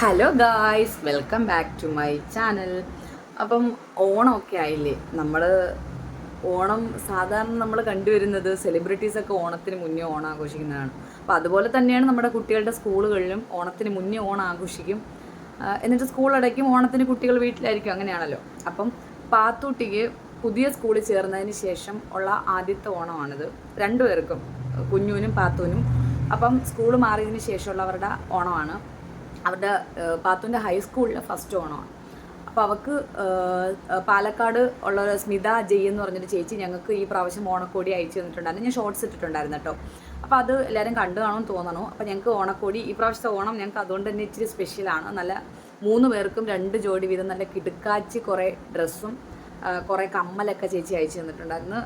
Hello guys welcome back to my channel അപ്പം ഓണമൊക്കെ ആയില്ലേ? നമ്മൾ ഓണം സാധാരണ നമ്മൾ കണ്ടുവരുന്നത് സെലിബ്രിറ്റീസൊക്കെ ഓണത്തിന് മുന്നേ ഓണം ആഘോഷിക്കുന്നതാണ് അപ്പോൾ അതുപോലെ തന്നെയാണ് നമ്മുടെ കുട്ടികളുടെ സ്കൂളുകളിലും ഓണത്തിന് മുന്നേ ഓണം ആഘോഷിക്കും എന്നിട്ട് സ്കൂൾ അടയ്ക്കും ഓണത്തിന് കുട്ടികൾ വീട്ടിലായിരിക്കും അങ്ങനെയാണല്ലോ. അപ്പം പാത്തൂട്ടിക്ക് പുതിയ സ്കൂളിൽ ചേർന്നതിന് ശേഷം ഉള്ള ആദ്യത്തെ ഓണമാണിത്. രണ്ടുപേർക്കും കുഞ്ഞുവിനും പാത്തൂനും. അപ്പം സ്കൂൾ മാറിയതിന് ശേഷമുള്ളവരുടെ ഓണമാണ്. അവരുടെ പാത്തുവിന്റെ ഹൈസ്കൂളിലെ ഫസ്റ്റ് ഓണമാണ്. അപ്പോൾ അവൾക്ക് പാലക്കാട് ഉള്ള സ്മിത ജയ് എന്ന് പറഞ്ഞൊരു ചേച്ചി ഞങ്ങൾക്ക് ഈ പ്രാവശ്യം ഓണക്കോടി അയച്ചു തന്നിട്ടുണ്ടായിരുന്നു. ഞാൻ ഷോർട്സ് ഇട്ടിട്ടുണ്ടായിരുന്നു കേട്ടോ. അപ്പോൾ അത് എല്ലാവരും കണ്ടു കാണുമെന്ന് തോന്നണു. അപ്പോൾ ഞങ്ങൾക്ക് ഓണക്കോടി ഈ പ്രാവശ്യത്തെ ഓണം ഞങ്ങൾക്ക് അതുകൊണ്ട് തന്നെ ഇച്ചിരി സ്പെഷ്യലാണ് നല്ല മൂന്ന് പേർക്കും രണ്ട് ജോഡി വീതം നല്ല കിടുക്കാച്ചി കുറേ ഡ്രസ്സും കുറേ കമ്മലൊക്കെ ചേച്ചി അയച്ചു തന്നിട്ടുണ്ടായിരുന്നു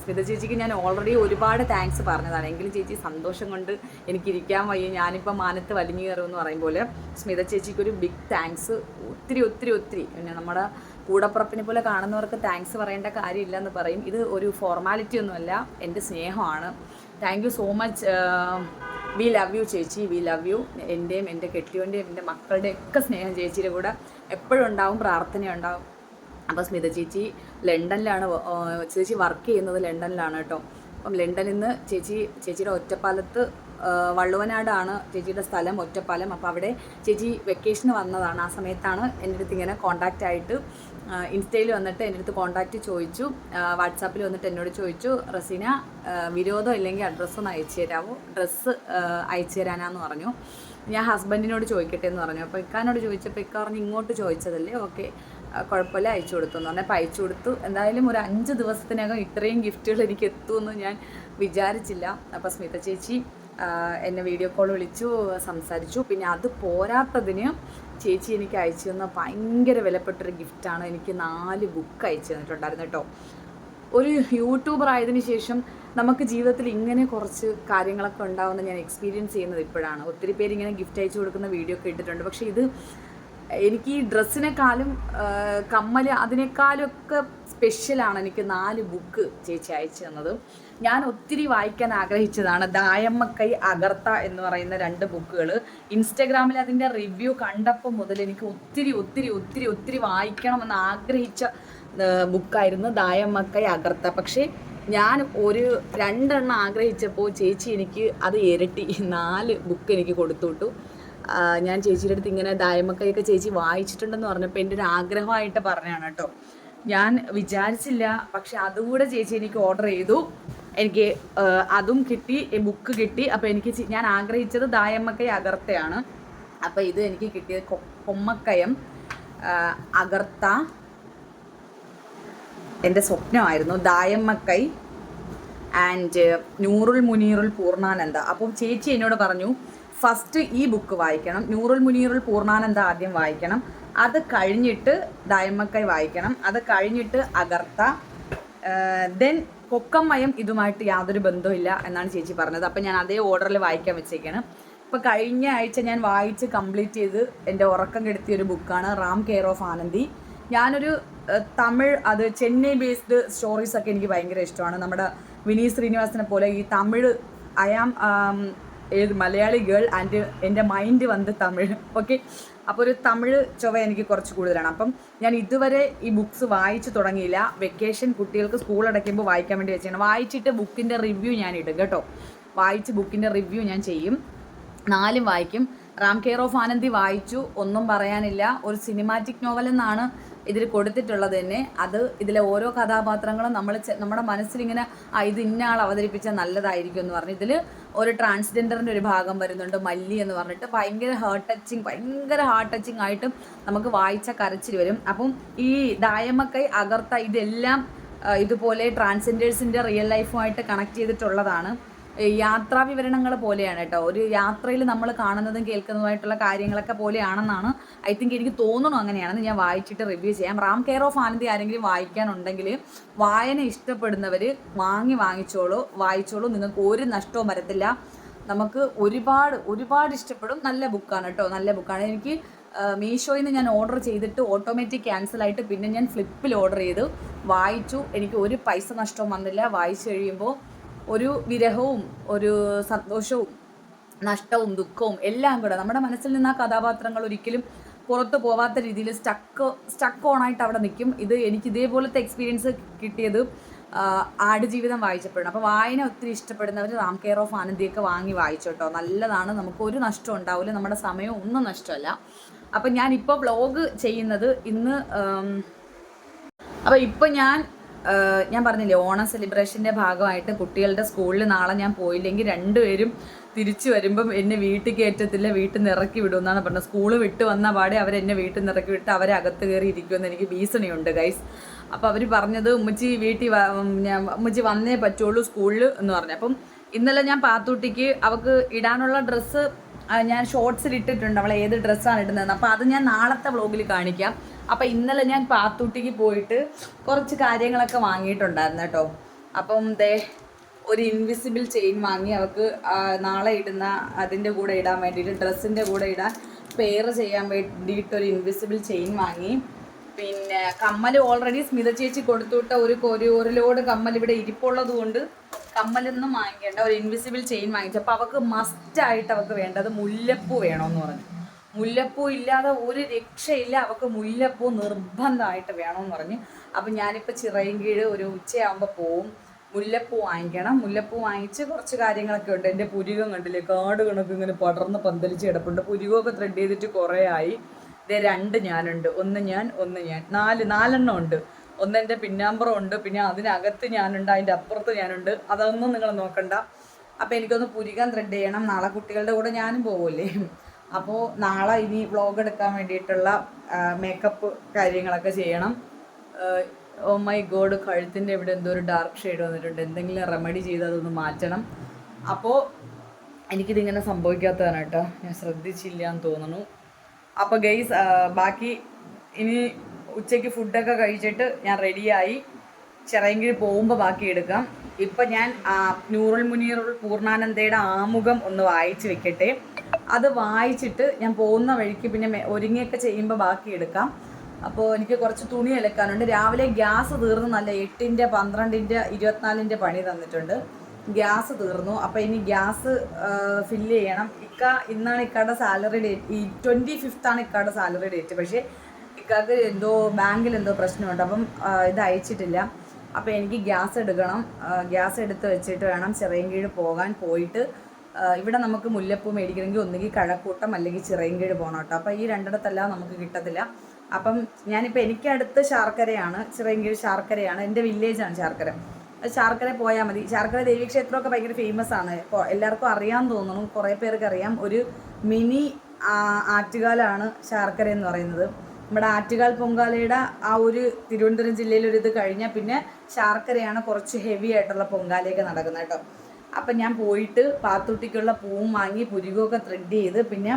സ്മിത ചേച്ചിക്ക് ഞാൻ ഓൾറെഡി ഒരുപാട് താങ്ക്സ് പറഞ്ഞതാണ്. എങ്കിലും ചേച്ചി സന്തോഷം കൊണ്ട് എനിക്കിരിക്കാൻ വയ്യ. ഞാനിപ്പോൾ മാനത്ത് വലിഞ്ഞു കയറുമെന്ന് പറയുമ്പോൾ സ്മിത ചേച്ചിക്ക് ഒരു ബിഗ് താങ്ക്സ് ഒത്തിരി ഒത്തിരി ഒത്തിരി. പിന്നെ നമ്മുടെ കൂടപ്പുറപ്പിനെ പോലെ കാണുന്നവർക്ക് താങ്ക്സ് പറയേണ്ട കാര്യമില്ല എന്ന് പറയും. ഇത് ഒരു ഫോർമാലിറ്റി ഒന്നുമല്ല എന്റെ സ്നേഹമാണ്. Thank you so much we love you chechi we love you എന്റെയും എന്റെ കെട്ടിയോന്റെയും എന്റെ മക്കളുടെയും ഒക്കെ സ്നേഹം ചേച്ചിയുടെ കൂടെ എപ്പോഴും ഉണ്ടാവും പ്രാർത്ഥനയുണ്ടാവും. അപ്പോൾ സ്മിത ചേച്ചി ലണ്ടനിലാണ് ചേച്ചി വർക്ക് ചെയ്യുന്നത് ലണ്ടനിലാണ് കേട്ടോ. അപ്പം ലണ്ടനിൽ നിന്ന് ചേച്ചി ചേച്ചിയുടെ ഒറ്റപ്പാലത്ത് വള്ളുവനാടാണ് ചേച്ചിയുടെ സ്ഥലം ഒറ്റപ്പാലം. അപ്പോൾ അവിടെ ചേച്ചി വെക്കേഷന് വന്നതാണ്. ആ സമയത്താണ് എന്റെ അടുത്ത് ഇങ്ങനെ കോണ്ടാക്റ്റ് ആയിട്ട് ഇൻസ്റ്റയിൽ വന്നിട്ട് എന്റെ അടുത്ത് കോണ്ടാക്റ്റ് ചോദിച്ചു. വാട്സാപ്പിൽ വന്നിട്ട് എന്നോട് ചോദിച്ചു റസീന വിരോധം ഇല്ലെങ്കിൽ അഡ്രസ്സ് ഒന്ന് അയച്ചു തരാമോ ഡ്രസ്സ് അയച്ചു തരാനാന്ന് പറഞ്ഞു. ഞാൻ ഹസ്ബൻഡിനോട് ചോദിക്കട്ടെ എന്ന് പറഞ്ഞു. അപ്പോൾ ഇക്കാനോട് ചോദിച്ചപ്പോൾ ഇക്ക പറഞ്ഞ് ഇങ്ങോട്ട് ചോദിച്ചതല്ലേ? ഓക്കെ. കുഴപ്പമില്ല അയച്ചു കൊടുത്തു. എന്ന് പറഞ്ഞപ്പോൾ അയച്ചു കൊടുത്തു. എന്തായാലും ഒരു അഞ്ച് ദിവസത്തിനകം ഇത്രയും ഗിഫ്റ്റുകൾ എനിക്ക് എത്തുമെന്ന് ഞാൻ വിചാരിച്ചില്ല. അപ്പോൾ സ്മിത ചേച്ചി എന്നെ വീഡിയോ കോൾ വിളിച്ചു സംസാരിച്ചു. പിന്നെ അത് പോരാത്തതിന് ചേച്ചി എനിക്ക് അയച്ചു തന്ന ഭയങ്കര വിലപ്പെട്ടൊരു ഗിഫ്റ്റാണ് എനിക്ക് നാല് ബുക്ക് അയച്ചു തന്നിട്ടുണ്ടായിരുന്നു കേട്ടോ. ഒരു യൂട്യൂബർ ആയതിനു ശേഷം നമുക്ക് ജീവിതത്തിൽ ഇങ്ങനെ കുറച്ച് കാര്യങ്ങളൊക്കെ ഉണ്ടാവുന്ന ഞാൻ എക്സ്പീരിയൻസ് ചെയ്യുന്നത് ഇപ്പോഴാണ്. ഒത്തിരി പേര് ഇങ്ങനെ ഗിഫ്റ്റ് അയച്ചു കൊടുക്കുന്ന വീഡിയോ ഒക്കെ ഇട്ടിട്ടുണ്ട്. പക്ഷേ ഇത് എനിക്ക് ഈ ഡ്രസ്സിനെക്കാളും കമ്മൽ അതിനേക്കാളും ഒക്കെ സ്പെഷ്യലാണ് എനിക്ക് നാല് ബുക്ക് ചേച്ചി അയച്ചു തന്നത്. ഞാൻ ഒത്തിരി വായിക്കാൻ ആഗ്രഹിച്ചതാണ്. ദായമ്മക്കൈ അകർത്ത എന്ന് പറയുന്ന രണ്ട് ബുക്കുകൾ ഇൻസ്റ്റഗ്രാമിൽ അതിന്റെ റിവ്യൂ കണ്ടപ്പോൾ മുതൽ എനിക്ക് ഒത്തിരി ഒത്തിരി ഒത്തിരി ഒത്തിരി വായിക്കണമെന്ന് ആഗ്രഹിച്ച ബുക്കായിരുന്നു ദായമ്മക്കൈ അകർത്ത. പക്ഷേ ഞാൻ ഒരു രണ്ടെണ്ണം ആഗ്രഹിച്ചപ്പോൾ ചേച്ചി എനിക്ക് അത് ഇരട്ടി നാല് ബുക്ക് എനിക്ക് കൊടുത്തു വിട്ടു ഞാൻ ചേച്ചിയുടെ അടുത്ത് ഇങ്ങനെ ദായമക്കയൊക്കെ ചേച്ചി വായിച്ചിട്ടുണ്ടെന്ന് പറഞ്ഞപ്പോൾ എന്റെ ഒരു ആഗ്രഹമായിട്ട് പറഞ്ഞാണ് കേട്ടോ. ഞാൻ വിചാരിച്ചില്ല പക്ഷെ അതുകൂടെ ചേച്ചി എനിക്ക് ഓർഡർ ചെയ്തു. എനിക്ക് അതും കിട്ടി ബുക്ക് കിട്ടി. അപ്പോൾ എനിക്ക് ഞാൻ ആഗ്രഹിച്ചത് ദായമ്മക്കൈ അകർത്തയാണ് അപ്പോൾ ഇത് എനിക്ക് കിട്ടിയത് കൊമ്മക്കയം അകർത്ത എന്റെ സ്വപ്നമായിരുന്നു ദായമ്മക്കൈ ആൻഡ് നൂറുൽ മുനീറുൽ പൂർണാനന്ദ. അപ്പം ചേച്ചി എന്നോട് പറഞ്ഞു ഫസ്റ്റ് ഈ ബുക്ക് വായിക്കണം നൂറുൽ മുനീറുൽ പൂർണാനന്ദ ആദ്യം വായിക്കണം അത് കഴിഞ്ഞിട്ട് ദായമ്മക്കൈ വായിക്കണം അത് കഴിഞ്ഞിട്ട് അഗർത്ത ദെൻ കൊക്കമ്മയം ഇതുമായിട്ട് യാതൊരു ബന്ധമില്ല എന്നാണ് ചേച്ചി പറഞ്ഞത്. അപ്പം ഞാൻ അതേ ഓർഡറിൽ വായിക്കാൻ വെച്ചേക്കാണ്. ഇപ്പം കഴിഞ്ഞ ആഴ്ച ഞാൻ വായിച്ച് കംപ്ലീറ്റ് ചെയ്ത് എന്റെ ഉറക്കം കെടുത്തിയ ഒരു ബുക്കാണ് റാം കെയർ ഓഫ് ആനന്ദി. ഞാനൊരു തമിഴ് അത് ചെന്നൈ ബേസ്ഡ് സ്റ്റോറീസ് ഒക്കെ എനിക്ക് ഭയങ്കര ഇഷ്ടമാണ്. നമ്മുടെ വിനീത് ശ്രീനിവാസനെ പോലെ ഈ തമിഴ് ഐ ആം ഏത് മലയാളി ഗേൾ ആൻഡ് എന്റെ മൈൻഡ് വന്ന് തമിഴ്. ഓക്കെ അപ്പോൾ ഒരു തമിഴ് ചൊവ എനിക്ക് കുറച്ച് കൂടുതലാണ്. അപ്പം ഞാൻ ഇതുവരെ ഈ ബുക്ക്സ് വായിച്ചു തുടങ്ങിയില്ല. വെക്കേഷൻ കുട്ടികൾക്ക് സ്കൂൾ അടയ്ക്കുമ്പോൾ വായിക്കാൻ വേണ്ടി വെച്ചാണ് വായിച്ചിട്ട് ബുക്കിന്റെ റിവ്യൂ ഞാൻ ഇടും കേട്ടോ. വായിച്ച് ബുക്കിന്റെ റിവ്യൂ ഞാൻ ചെയ്യും. നാലും വായിക്കും. റാം കെയർ ഓഫ് ആനന്ദി വായിച്ചു. ഒന്നും പറയാനില്ല. ഒരു സിനിമാറ്റിക് നോവൽ എന്നാണ് ഇതിൽ കൊടുത്തിട്ടുള്ളത് തന്നെ അത് ഇതിലെ ഓരോ കഥാപാത്രങ്ങളും നമ്മൾ നമ്മുടെ മനസ്സിലിങ്ങനെ ഇത് ഇന്ന അവതരിപ്പിച്ചാൽ നല്ലതായിരിക്കും എന്ന് പറഞ്ഞു ഇതിൽ ഒരു ട്രാൻസ്ജെൻഡറിന്റെ ഒരു ഭാഗം വരുന്നുണ്ട് മല്ലി എന്ന് പറഞ്ഞിട്ട്. ഭയങ്കര ഹേർട്ട് ടച്ചിങ് ഭയങ്കര ഹാർട്ട് ടച്ചിങ് ആയിട്ടും നമുക്ക് വായിച്ച കരച്ചിൽ വരും. അപ്പം ഈ ദായമക്കൈ അകർത്ത ഇതെല്ലാം ഇതുപോലെ ട്രാൻസ്ജെൻഡേഴ്സിന്റെ റിയൽ ലൈഫുമായിട്ട് കണക്ട് ചെയ്തിട്ടുള്ളതാണ്. യാത്രാ വിവരണങ്ങൾ പോലെയാണ് കേട്ടോ. ഒരു യാത്രയിൽ നമ്മൾ കാണുന്നതും കേൾക്കുന്നതുമായിട്ടുള്ള കാര്യങ്ങളൊക്കെ പോലെയാണെന്നാണ് ഐ തിങ്ക് എനിക്ക് തോന്നുന്നു അങ്ങനെയാണെന്ന് ഞാൻ വായിച്ചിട്ട് റിവ്യൂ ചെയ്യാം. റാം കെയർ ഓഫ് ആനന്ദി ആരെങ്കിലും വായിക്കാനുണ്ടെങ്കിൽ വായന ഇഷ്ടപ്പെടുന്നവർ വാങ്ങി വാങ്ങിച്ചോളൂ വായിച്ചോളൂ. നിങ്ങൾക്ക് ഒരു നഷ്ടവും വരത്തില്ല. നമുക്ക് ഒരുപാട് ഒരുപാട് ഇഷ്ടപ്പെടും. നല്ല ബുക്കാണ് കേട്ടോ നല്ല ബുക്കാണ്. എനിക്ക് മീഷോയിൽ നിന്ന് ഞാൻ ഓർഡർ ചെയ്തിട്ട് ഓട്ടോമാറ്റിക് ക്യാൻസൽ ആയിട്ട് പിന്നെ ഞാൻ ഫ്ലിപ്പിൽ ഓർഡർ ചെയ്തു. വായിച്ചു. എനിക്ക് ഒരു പൈസ നഷ്ടവും വന്നില്ല. വായിച്ചു കഴിയുമ്പോൾ ഒരു വിരഹവും ഒരു സന്തോഷവും നഷ്ടവും ദുഃഖവും എല്ലാം കൂടെ നമ്മുടെ മനസ്സിൽ നിന്ന് ആ കഥാപാത്രങ്ങൾ ഒരിക്കലും പുറത്തു പോവാത്ത രീതിയിൽ സ്റ്റക്ക് സ്റ്റക്ക് ഓണായിട്ട് അവിടെ നിൽക്കും. ഇത് എനിക്ക് ഇതേപോലത്തെ എക്സ്പീരിയൻസ് കിട്ടിയത് ആടുജീവിതം വായിച്ചപ്പോഴാണ്. അപ്പോൾ വായന ഒത്തിരി ഇഷ്ടപ്പെടുന്നവർ റാം കെയർ ഓഫ് ആനന്ദിയൊക്കെ വാങ്ങി വായിച്ചു കേട്ടോ. നല്ലതാണ്. നമുക്ക് ഒരു നഷ്ടം ഉണ്ടാവില്ല. നമ്മുടെ സമയം ഒന്നും നഷ്ടമല്ല. അപ്പം ഞാനിപ്പോൾ വ്ളോഗ് ചെയ്യുന്നത് ഇന്ന് അപ്പോൾ ഇപ്പം ഞാൻ ഞാൻ പറഞ്ഞില്ലേ ഓണം സെലിബ്രേഷന്റെ ഭാഗമായിട്ട് കുട്ടികളുടെ സ്കൂളിൽ നാളെ ഞാൻ പോയില്ലെങ്കിൽ രണ്ടുപേരും തിരിച്ചു വരുമ്പം എന്നെ വീട്ടിൽ കയറ്റത്തില്ല വീട്ടിൽ നിന്ന് ഇറക്കി വിടുമെന്നാണ് പറഞ്ഞത്. സ്കൂൾ വിട്ട് വന്ന പാടെ അവരെന്നെ വീട്ടിൽ നിന്ന് ഇറക്കി വിട്ട് അവരെ അകത്ത് കയറി ഇരിക്കുമെന്ന് എനിക്ക് ഭീഷണിയുണ്ട് ഗൈസ് അപ്പോൾ അവർ പറഞ്ഞത് ഉമ്മച്ചി വീട്ടിൽ ഞാൻ ഉമ്മച്ചി വന്നേ പറ്റുള്ളൂ സ്കൂളിൽ എന്ന് പറഞ്ഞു. അപ്പം ഇന്നലെ ഞാൻ പാത്തൂട്ടിക്ക് അവൾക്ക് ഇടാനുള്ള ഡ്രസ്സ് ഞാൻ ഷോർട്സിൽ ഇട്ടിട്ടുണ്ട്. അവളെ ഏത് ഡ്രസ്സാണ് ഇടുന്നതെന്ന്. അപ്പോൾ അത് ഞാൻ നാളത്തെ വ്ളോഗിൽ കാണിക്കാം. അപ്പോൾ ഇന്നലെ ഞാൻ പാത്തൂട്ടിക്ക് പോയിട്ട് കുറച്ച് കാര്യങ്ങളൊക്കെ വാങ്ങിയിട്ടുണ്ടായിരുന്നു കേട്ടോ. അപ്പം ദേ ഒരു ഇൻവിസിബിൾ ചെയിൻ വാങ്ങി അവൾക്ക് നാളെ ഇടുന്ന അതിന്റെ കൂടെ ഇടാൻ വേണ്ടിയിട്ട് ഡ്രസ്സിന്റെ കൂടെ ഇടാൻ പെയർ ചെയ്യാൻ വേണ്ടിയിട്ട് ഒരു ഇൻവിസിബിൾ ചെയിൻ വാങ്ങി. പിന്നെ കമ്മൽ ഓൾറെഡി സ്മിത ചേച്ചി കൊടുത്തുവിട്ട ഒരു ഒരു ലോഡ് കമ്മൽ ഇവിടെ ഇരിപ്പുള്ളത് കൊണ്ട് കമ്മലൊന്നും വാങ്ങിക്കേണ്ട ഒരു ഇൻവിസിബിൾ ചെയിൻ വാങ്ങിച്ചു അപ്പോൾ അവൾക്ക് മസ്റ്റായിട്ട് അവൾക്ക് വേണ്ടത് മുല്ലപ്പൂ വേണമെന്ന് പറഞ്ഞു. മുല്ലപ്പൂ ഇല്ലാതെ ഒരു രക്ഷയില്ല അവൾക്ക് മുല്ലപ്പൂ നിർബന്ധമായിട്ട് വേണമെന്ന് പറഞ്ഞു. അപ്പം ഞാനിപ്പോൾ ചിറയൻകീഴ് ഒരു ഉച്ചയാകുമ്പോൾ പോവും. മുല്ലപ്പൂ വാങ്ങിക്കണം. മുല്ലപ്പൂ വാങ്ങിച്ച് കുറച്ച് കാര്യങ്ങളൊക്കെ ഉണ്ട്. എന്റെ പുരികം കണ്ടില്ലേ? കാട് കണക്ക് ഇങ്ങനെ പടർന്ന് പന്തലിച്ച് കിടപ്പുണ്ട്. പുരികമൊക്കെ ത്രെഡ് ചെയ്തിട്ട് കുറേ ആയി. ഇതേ രണ്ട് ഞാനുണ്ട്. ഒന്ന് ഞാൻ ഒന്ന് ഞാൻ. നാല് നാലെണ്ണം ഉണ്ട്. ഒന്നെന്റെ പിന്നാമ്പറം ഉണ്ട്. പിന്നെ അതിനകത്ത് ഞാനുണ്ട് അതിന്റെ അപ്പുറത്ത് ഞാനുണ്ട്. അതൊന്നും നിങ്ങൾ നോക്കണ്ട. അപ്പോൾ എനിക്കൊന്ന് പുരികം ത്രെഡ് ചെയ്യണം. നാളെ കുട്ടികളുടെ കൂടെ ഞാനും പോവില്ലേ? അപ്പോൾ നാളെ ഇനി വ്ളോഗ് എടുക്കാൻ വേണ്ടിയിട്ടുള്ള മേക്കപ്പ് കാര്യങ്ങളൊക്കെ ചെയ്യണം. ഓ മൈ ഗോഡ് കഴുത്തിന്റെ ഇവിടെ എന്തോ ഒരു ഡാർക്ക് ഷെയ്ഡ് വന്നിട്ടുണ്ട്. എന്തെങ്കിലും റെമഡി ചെയ്ത് അതൊന്ന് മാറ്റണം. അപ്പോൾ എനിക്കിതിങ്ങനെ സംഭവിക്കാത്തതാണ് കേട്ടോ. ഞാൻ ശ്രദ്ധിച്ചില്ല എന്ന് തോന്നുന്നു. അപ്പോൾ ഗൈസ് ബാക്കി ഇനി ഉച്ചയ്ക്ക് ഫുഡൊക്കെ കഴിച്ചിട്ട് ഞാൻ റെഡിയായി. ചിറയെങ്കിൽ പോകുമ്പോൾ ബാക്കി എടുക്കാം. ഇപ്പം ഞാൻ നൂറുൽ മുനീറുൽ പൂർണാനന്ദയുടെ ആമുഖം ഒന്ന് വായിച്ച് വെക്കട്ടെ. അത് വായിച്ചിട്ട് ഞാൻ പോകുന്ന വഴിക്ക് പിന്നെ ഒരുങ്ങിയൊക്കെ ചെയ്യുമ്പോൾ ബാക്കി എടുക്കാം. അപ്പോൾ എനിക്ക് കുറച്ച് തുണി അലക്കാനുണ്ട്. രാവിലെ ഗ്യാസ് തീർന്നു. നല്ല എട്ടിന്റെ പന്ത്രണ്ടിന്റെ ഇരുപത്തിനാലിന്റെ പണി തന്നിട്ടുണ്ട്. ഗ്യാസ് തീർന്നു. അപ്പോൾ ഇനി ഗ്യാസ് ഫില്ല് ചെയ്യണം. ഇക്ക ഇന്നാണ് ഇക്കയുടെ സാലറി ഡേറ്റ്. ഈ ട്വന്റി ഫിഫ്ത്താണ് ഇക്കയുടെ സാലറി ഡേറ്റ്. പക്ഷേ ഇക്കാക്ക് എന്തോ ബാങ്കിൽ എന്തോ പ്രശ്നമുണ്ട്. അപ്പം ഇത് അയച്ചിട്ടില്ല. അപ്പോൾ എനിക്ക് ഗ്യാസ് എടുക്കണം. ഗ്യാസ് എടുത്ത് വെച്ചിട്ട് വേണം ചിറയൻകീഴ് പോകാൻ പോയിട്ട്. ഇവിടെ നമുക്ക് മുല്ലപ്പൂ മേടിക്കണമെങ്കിൽ ഒന്നുകിൽ കഴക്കൂട്ടം അല്ലെങ്കിൽ ചിറയൻകീഴ് പോകണം കേട്ടോ. അപ്പം ഈ രണ്ടിടത്തെല്ലാം നമുക്ക് കിട്ടത്തില്ല. അപ്പം ഞാനിപ്പോൾ എനിക്ക് അടുത്ത് ശാർക്കരയാണ് ചിറയൻകീഴ് ശാർക്കരയാണ്. എന്റെ വില്ലേജാണ് ശാർക്കര. ശാർക്കര പോയാൽ മതി. ശാർക്കര ദേവീക്ഷേത്രമൊക്കെ ഭയങ്കര ഫേമസ് ആണ്. എല്ലാവർക്കും അറിയാൻ തോന്നുന്നു കുറേ പേർക്ക് അറിയാം. ഒരു മിനി ആറ്റുകാലാണ് ശാർക്കര എന്ന് പറയുന്നത്. നമ്മുടെ ആറ്റുകാൽ പൊങ്കാലയുടെ ആ ഒരു തിരുവനന്തപുരം ഇത് കഴിഞ്ഞാൽ പിന്നെ ശാർക്കരയാണ് കുറച്ച് ഹെവി ആയിട്ടുള്ള പൊങ്കാലയൊക്കെ നടക്കുന്നത് കേട്ടോ. അപ്പം ഞാൻ പോയിട്ട് പാത്തുട്ടിക്കുള്ള പൂവും വാങ്ങി പുരികമൊക്കെ ത്രെഡ് ചെയ്ത് പിന്നെ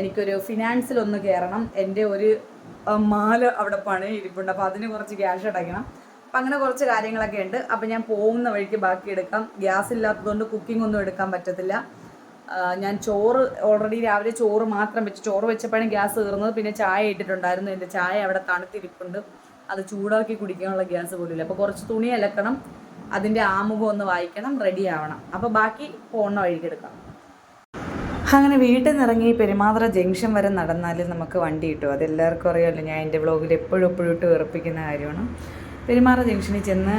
എനിക്കൊരു ഫിനാൻസിൽ ഒന്ന് കയറണം എന്റെ ഒരു മാല അവിടെ പണി ഇരിപ്പുണ്ട്. അപ്പോൾ അതിന് കുറച്ച് ക്യാഷ് അടയ്ക്കണം. അപ്പം അങ്ങനെ കുറച്ച് കാര്യങ്ങളൊക്കെ ഉണ്ട്. അപ്പം ഞാൻ പോകുന്ന വഴിക്ക് ബാക്കി എടുക്കാം. ഗ്യാസ് ഇല്ലാത്തതുകൊണ്ട് കുക്കിംഗ് ഒന്നും എടുക്കാൻ പറ്റത്തില്ല. ഞാൻ ചോറ് ഓൾറെഡി രാവിലെ ചോറ് മാത്രം വെച്ച് ചോറ് വെച്ചപ്പോഴാണ് ഗ്യാസ് തീർന്നത്. പിന്നെ ചായ ഇട്ടിട്ടുണ്ടായിരുന്നു. എന്റെ ചായ അവിടെ തണുത്തിരിപ്പുണ്ട്. അത് ചൂടാക്കി കുടിക്കാനുള്ള ഗ്യാസ് പോലില്ല അപ്പോൾ കുറച്ച് തുണി അലക്കണം. അതിന്റെ ആമുഖം ഒന്ന് വായിക്കണം. റെഡി ആവണം. അപ്പോൾ ബാക്കി പോകുന്ന വഴിക്കെടുക്കാം അങ്ങനെ വീട്ടിൽ നിന്ന് ഇറങ്ങി പെരുമാത്ര ജംഗ്ഷൻ വരെ നടന്നാൽ നമുക്ക് വണ്ടി കിട്ടും. അതെല്ലാവർക്കും അറിയാമല്ലോ. ഞാൻ എന്റെ വ്ളോഗിൽ എപ്പോഴും എപ്പോഴും ഇട്ട് വെറുപ്പിക്കുന്ന കാര്യമാണ്. പെരുമാറ ജംഗ്ഷനിൽ ചെന്ന്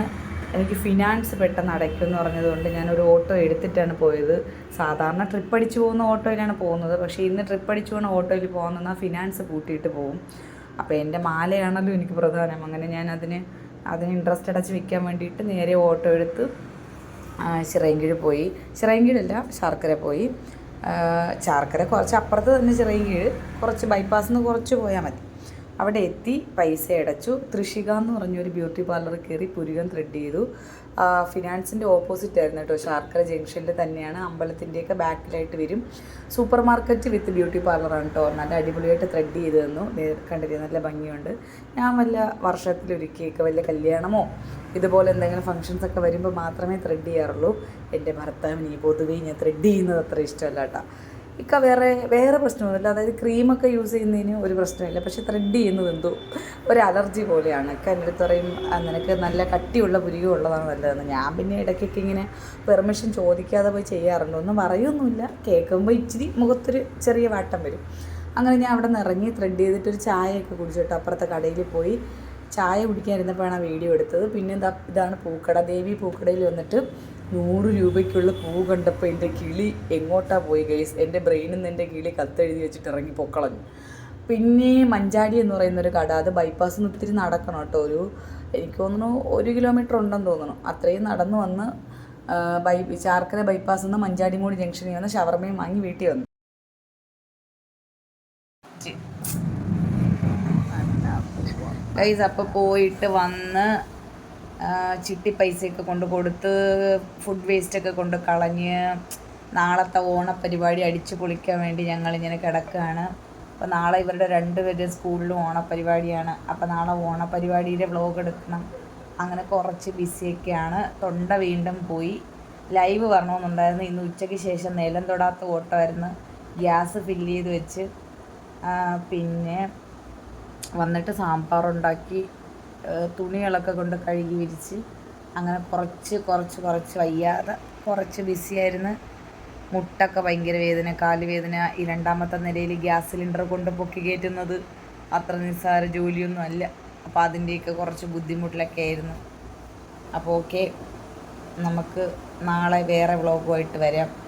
എനിക്ക് ഫിനാൻസ് പെട്ടെന്ന് അടയ്ക്കും എന്ന് പറഞ്ഞതുകൊണ്ട് ഞാനൊരു ഓട്ടോ എടുത്തിട്ടാണ് പോയത്. സാധാരണ ട്രിപ്പ് അടിച്ചു പോകുന്ന ഓട്ടോയിലാണ് പോകുന്നത്. പക്ഷേ ഇന്ന് ട്രിപ്പ് അടിച്ചു പോകുന്ന ഓട്ടോയിൽ പോകുന്ന ഫിനാൻസ് കൂട്ടിയിട്ട് പോകും. അപ്പോൾ എന്റെ മാലയാണല്ലോ എനിക്ക് പ്രധാനം. അങ്ങനെ ഞാൻ അതിന് അതിന് ഇൻട്രസ്റ്റ് അടച്ച് വിൽക്കാൻ വേണ്ടിയിട്ട് നേരെ ഓട്ടോ എടുത്ത് ചിറയൻകീഴ് പോയി. ചിറയൻകീഴല്ല ശർക്കര പോയി. ചാർക്കര കുറച്ച് അപ്പുറത്ത് തന്നെ ചിറയൻകീഴ്. കുറച്ച് ബൈപ്പാസിൽ നിന്ന് കുറച്ച് പോയാൽ മതി. അവിടെ എത്തി പൈസ അടച്ചു. തൃഷിക എന്ന് പറഞ്ഞൊരു ബ്യൂട്ടി പാർലർ കയറി പുരുകം ത്രെഡ് ചെയ്തു. ഫിനാൻസിന്റെ ഓപ്പോസിറ്റ് ആയിരുന്നു കേട്ടോ. ശാർക്കര ജംഗ്ഷനിൽ തന്നെയാണ്. അമ്പലത്തിന്റെയൊക്കെ ബാക്കിലായിട്ട് വരും. സൂപ്പർ മാർക്കറ്റ് വിത്ത് ബ്യൂട്ടി പാർലറാണ് കേട്ടോ. നല്ല അടിപൊളിയായിട്ട് ത്രെഡ് ചെയ്ത് തന്നു. ദേ നല്ല ഭംഗിയുണ്ട്. ഞാൻ വല്ല വർഷത്തിലൊരുക്കിയൊക്കെ വല്ല കല്യാണമോ ഇതുപോലെ എന്തെങ്കിലും ഫങ്ഷൻസ് ഒക്കെ വരുമ്പോൾ മാത്രമേ ത്രെഡ് ചെയ്യാറുള്ളൂ. എന്റെ ഭർത്താവിന് ഈ പൊതുവേ ഞാൻ ത്രെഡ് ചെയ്യുന്നത് അത്ര ഇഷ്ടമല്ല കേട്ടോ. ഇക്ക വേറെ വേറെ പ്രശ്നമൊന്നുമില്ല. അതായത് ക്രീമൊക്കെ യൂസ് ചെയ്യുന്നതിന് ഒരു പ്രശ്നമില്ല. പക്ഷേ ത്രെഡ് ചെയ്യുന്നത് എന്തോ ഒരു അലർജി പോലെയാണ്. ഇക്ക എന്റെ അടുത്ത് പറയും "ആ, നിനക്ക് നല്ല കട്ടിയുള്ള പുരികം ഉള്ളതാണ് നല്ലതെന്ന്. ഞാൻ പിന്നെ ഇടയ്ക്കൊക്കെ ഇങ്ങനെ പെർമിഷൻ ചോദിക്കാതെ പോയി ചെയ്യാറുണ്ട്. ഒന്നും പറയൊന്നുമില്ല. കേൾക്കുമ്പോൾ ഇച്ചിരി മുഖത്തൊരു ചെറിയ വാട്ടം വരും. അങ്ങനെ ഞാൻ അവിടെ നിന്ന് ഇറങ്ങി ത്രെഡ് ചെയ്തിട്ട് ഒരു ചായയൊക്കെ കുടിച്ചിട്ട് അപ്പുറത്തെ കടയിൽ പോയി ചായ കുടിക്കാനിരുന്നപ്പോഴാണ് ആ വീഡിയോ എടുത്തത്. പിന്നെ എന്താ ഇതാണ് പൂക്കട. ദേവി പൂക്കടയിൽ വന്നിട്ട് നൂറ് രൂപയ്ക്കുള്ള പൂ കണ്ടപ്പോൾ എന്റെ കിളി എങ്ങോട്ടാ പോയി ഗൈസ്? എന്റെ ബ്രെയിനിൽ നിന്ന് എന്റെ കിളി കത്തെഴുതി വെച്ചിട്ട് ഇറങ്ങി പൊക്കളഞ്ഞു. പിന്നെ മഞ്ചാടി എന്ന് പറയുന്നൊരു കട. അത് ബൈപ്പാസ് നിന്ന് ഒത്തിരി നടക്കണം കേട്ടോ. ഒരു എനിക്ക് തോന്നുന്നു ഒരു കിലോമീറ്റർ ഉണ്ടെന്ന് തോന്നുന്നു. അത്രയും നടന്നു വന്ന് ബൈ ചാർക്കര ബൈപ്പാസ് നിന്ന് മഞ്ചാടിമൂടി ജംഗ്ഷനിൽ വന്ന് ഷവർമയും വാങ്ങി വീട്ടിൽ വന്നു. ഗൈസ് അപ്പോൾ പോയിട്ട് വന്ന് ചിട്ടി പൈസയൊക്കെ കൊണ്ട് കൊടുത്ത് ഫുഡ് വേസ്റ്റൊക്കെ കൊണ്ട് കളഞ്ഞ് നാളത്തെ ഓണപ്പരിപാടി അടിച്ചു പൊളിക്കാൻ വേണ്ടി ഞങ്ങളിങ്ങനെ കിടക്കുകയാണ്. അപ്പോൾ നാളെ ഇവരുടെ രണ്ടുപേരുടെ സ്കൂളിലും ഓണപ്പരിപാടിയാണ് അപ്പോൾ നാളെ ഓണപ്പരിപാടിയുടെ വ്ലോഗ് എടുക്കണം. അങ്ങനെ കുറച്ച് ബിസിയൊക്കെയാണ്. തൊണ്ട വീണ്ടും പോയി. ലൈവ് വരണമെന്നുണ്ടായിരുന്നു. ഇന്ന് ഉച്ചയ്ക്ക് ശേഷം നിലം തൊടാത്ത ഓട്ടമായിരുന്നു. ഗ്യാസ് ഫില്ല് ചെയ്ത് വെച്ച്. പിന്നെ വന്നിട്ട് ഏഹ് തുണികളൊക്കെ കൊണ്ട് കഴുകി വിരിച്ച് അങ്ങനെ കുറച്ച് കുറച്ച് കുറച്ച് വയ്യാതെ കുറച്ച് ബിസിയായിരുന്നു മുട്ടൊക്കെ ഭയങ്കര വേദന കാൽ വേദന ഈ രണ്ടാമത്തെ നിലയിൽ ഗ്യാസ് സിലിണ്ടർ കൊണ്ട് പൊക്കി കയറ്റുന്നത് അത്ര നിസ്സാര ജോലിയൊന്നും അല്ല. അപ്പോൾ അതിന്റെയൊക്കെ കുറച്ച് ബുദ്ധിമുട്ടിലൊക്കെ ആയിരുന്നു. അപ്പോൾ ഓക്കെ നമുക്ക് നാളെ വേറെ വ്ളോഗുമായിട്ട് വരാം.